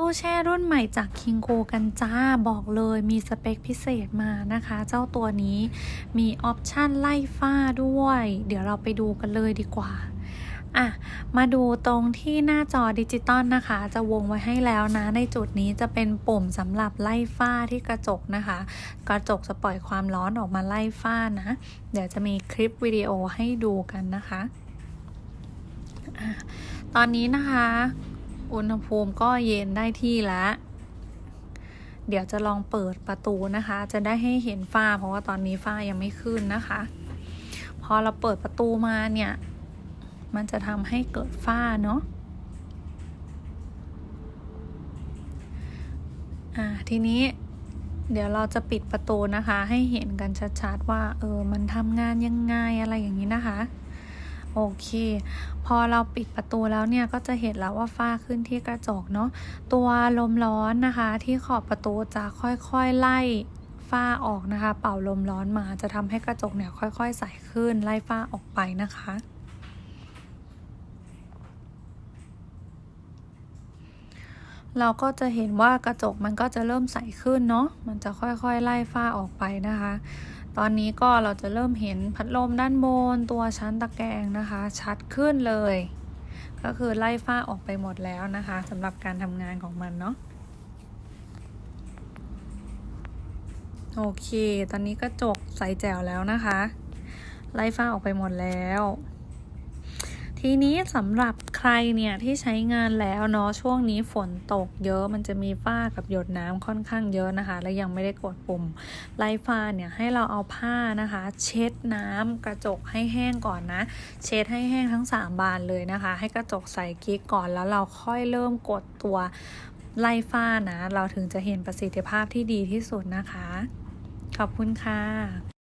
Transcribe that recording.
ตู้แช่รุ่นใหม่จากคิงโกกันจ้าบอกเลยมีสเปคพิเศษมานะคะ เจ้าตัวนี้มีออปชันไล่ฝ้าด้วย เดี๋ยวเราไปดูกันเลยดีกว่าอะมาดูตรงที่หน้าจอดิจิตอลนะคะ จะวงไว้ให้แล้วนะ ในจุดนี้จะเป็นปุ่มสำหรับไล่ฝ้าที่กระจกนะคะ กระจกจะปล่อยความร้อนออกมาไล่ฝ้านะ เดี๋ยวจะมีคลิปวิดีโอให้ดูกันนะคะอะตอนนี้นะคะ อุณหภูมิก็เย็นได้ที่แล้วเดี๋ยวจะลองเปิดประตูนะคะ จะได้ให้เห็นฝ้า เพราะว่าตอนนี้ฝ้ายังไม่ขึ้นนะคะ พอเราเปิดประตูมาเนี่ย มันจะทำให้เกิดฝ้าเนาะอ่าทีนี้เดี๋ยวเราจะปิดประตูนะคะ ให้เห็นกันชัดๆว่า เออ มันทำงานยังไงอะไรอย่างนี้นะคะ โอเค พอเราปิดประตูแล้วเนี่ยก็จะเห็นแล้วว่าฝ้าขึ้นที่กระจกเนาะตัวลมร้อนนะคะ ที่ขอบประตูจะค่อยๆไล่ฝ้าออกนะคะ เป่าลมร้อนมาจะทำให้กระจกเนี่ยค่อยๆใสขึ้นไล่ฝ้าออกไปนะคะเราก็จะเห็นว่ากระจกมันก็จะเริ่มใสขึ้นเนาะ มันจะค่อยๆ ไล่ฝ้าออกไปนะคะ ตอนนี้ก็เราจะเริ่มเห็นพัดลมด้านบนตัวชั้นตะแกรงนะคะ ชัดขึ้นเลย ก็คือไล่ฝ้าออกไปหมดแล้วนะคะสำหรับการทำงานของมันเนาะโอเค ตอนนี้กระจกใสแจ๋วแล้วนะคะ ไล่ฝ้าออกไปหมดแล้ว ทีนี้สำหรับใครเนี่ยที่ใช้งานแล้วเนาะช่วงนี้ฝนตกเยอะมันจะมีฝ้ากับหยดน้ำค่อนข้างเยอะนะคะ และยังไม่ได้กดปุ่มไล่ฝ้าเนี่ยให้เราเอาผ้านะคะ เช็ดน้ำกระจกให้แห้งก่อนนะ เช็ดให้แห้งทั้ง 3 บานเลยนะคะ ให้กระจกใส่กิ๊กก่อนแล้วเราค่อยเริ่มกดตัวไล่ฝ้านะ เราถึงจะเห็นประสิทธิภาพที่ดีที่สุดนะคะ ขอบคุณค่ะ